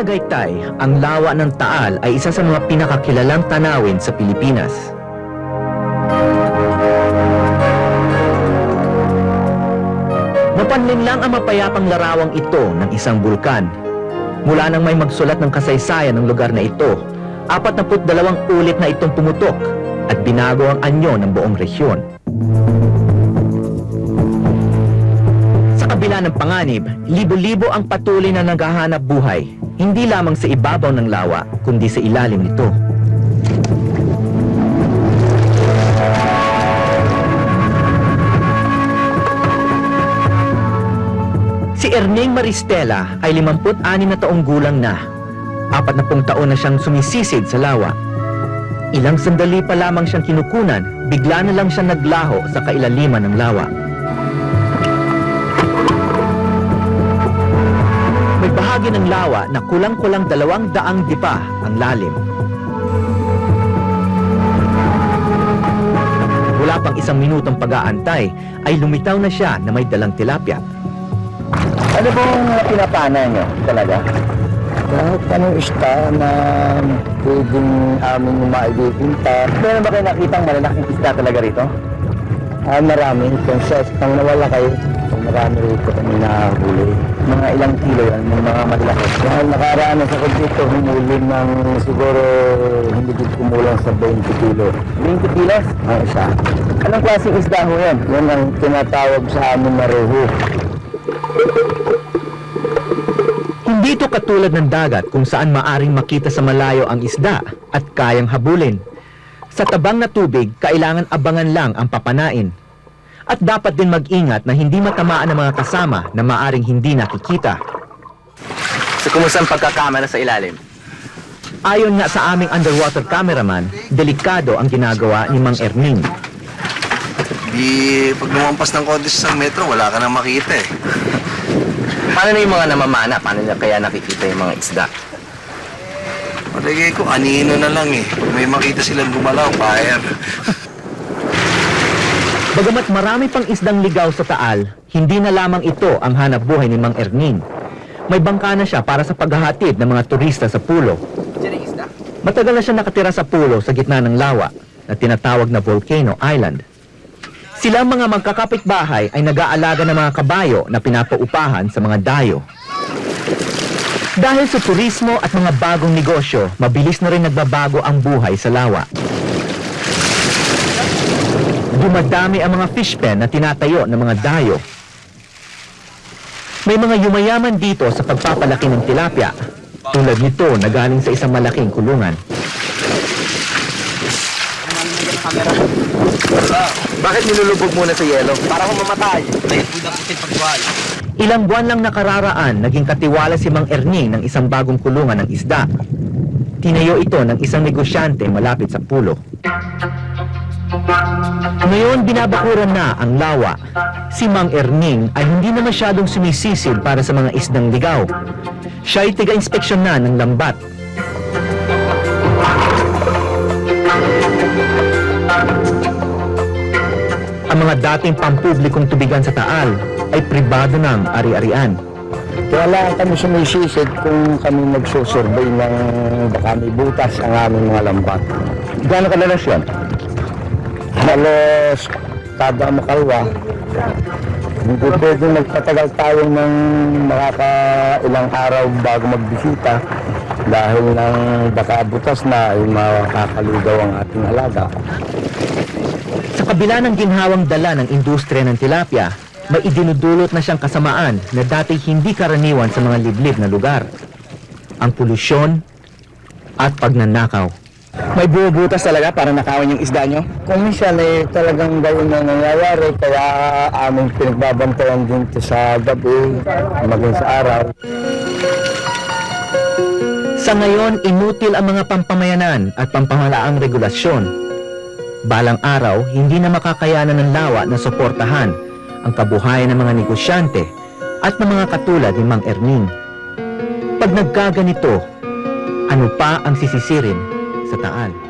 Tagaytay, ang lawa ng Taal ay isa sa mga pinakakilalang tanawin sa Pilipinas. Mapanlin lang ang mapayapang larawang ito ng isang bulkan. Mula nang may magsulat ng kasaysayan ng lugar na ito, 42 ulit na itong pumutok at binago ang anyo ng buong rehiyon. Sa kabila ng panganib, libo-libo ang patuloy na naghahanap buhay, hindi lamang sa ibabaw ng lawa, kundi sa ilalim nito. Si Erning Maristela ay 56 na taong gulang na. Apat na pong taon na siyang sumisisid sa lawa. Ilang sandali pa lamang siyang kinukunan, bigla na lang siya naglaho sa kailaliman ng lawa. Bahagi ng lawa na kulang-kulang dalawang daang dipa ang lalim. Wala pang isang minutong pag-aantay ay lumitaw na siya na may dalang tilapia. Ano pong pinapana nyo talaga? Lahat anong isda na pwedeng amin maibibinta. Meron ba kayo nakitang malalaking isda talaga rito? Ah, marami. Kung sa isdang nawala kayo, marami rito kami nahuli. Mga ilang kilo yan, yung mga malalaki. Dahil nakaraan sa dito, humuli ng siguro hindi dito kumulang sa 20 kilo. 20 kilos? Ang isa. Anong klaseng isda ho yan? Yan ang tinatawag sa amin na rehu. Hindi ito katulad ng dagat kung saan maaring makita sa malayo ang isda at kayang habulin. Sa tabang na tubig, kailangan abangan lang ang papanain. At dapat din mag-ingat na hindi matamaan ng mga kasama na maaring hindi nakikita. So, kumusta ang pagkakamera sa ilalim? Ayon nga sa aming underwater cameraman, delikado ang ginagawa ni Mang Erning. Di, pag lumampas ng konti sa metro, wala ka nang makita eh. Paano na yung mga namamana? Paano na kaya nakikita yung mga isda? Palagay ko, anino na lang eh. May makita silang gumalaw, fire. Bagamat marami pang isdang ligaw sa Taal, hindi na lamang ito ang hanap buhay ni Mang Erning. May bangka na siya para sa paghahatid ng mga turista sa pulo. Matagal na siya nakatira sa pulo sa gitna ng lawa na tinatawag na Volcano Island. Silang mga magkakapitbahay ay nag-aalaga ng mga kabayo na pinapaupahan sa mga dayo. Dahil sa turismo at mga bagong negosyo, mabilis na rin nagbabago ang buhay sa lawa. Dumadami ang mga fish pen na tinatayo ng mga dayo. May mga yumayaman dito sa pagpapalaki ng tilapia. Tulad nito na galing sa isang malaking kulungan. Bakit nilulubog muna sa yelo? Para kung mamatay. Ilang buwan lang nakararaan, naging katiwala si Mang Erning ng isang bagong kulungan ng isda. Tinayo ito ng isang negosyante malapit sa pulo. Ngayon, binabakuran na ang lawa. Si Mang Erning ay hindi na masyadong sumisisid para sa mga isdang ligaw. Siya ay tiga-inspeksyon na ng lambat. Ang mga dating pampublikong tubigan sa Taal ay pribado ng ari-arian. Lang kami sumisisid kung kami nagsusurvey ng baka may butas ang aming mga lambat. Gano'ng kadalas yun? Halos kada makalwa, hindi pwede magpatagal tayo ng makakailang araw bago magbisita dahil nang baka butas na ay makakaligaw ang ating alaga. Sa kabila ng ginhawang dala ng industriya ng tilapia, may idinudulot na siyang kasamaan na dati hindi karaniwan sa mga liblib na lugar. Ang polusyon at pagnanakaw. May bubutas talaga para nakawan yung isda nyo? Kung minsan ay talagang gawin na nangyayari kaya aming pinagbabantayan din to sa gabi, maging sa araw. Sa ngayon, inutil ang mga pampamayanan at pampamalaang regulasyon. Balang araw, hindi na makakayanan ng lawa na suportahan ang kabuhayan ng mga negosyante at ng mga katulad ni Mang Erning. Pag nagkaganito, ano pa ang sisisirin sa Taal?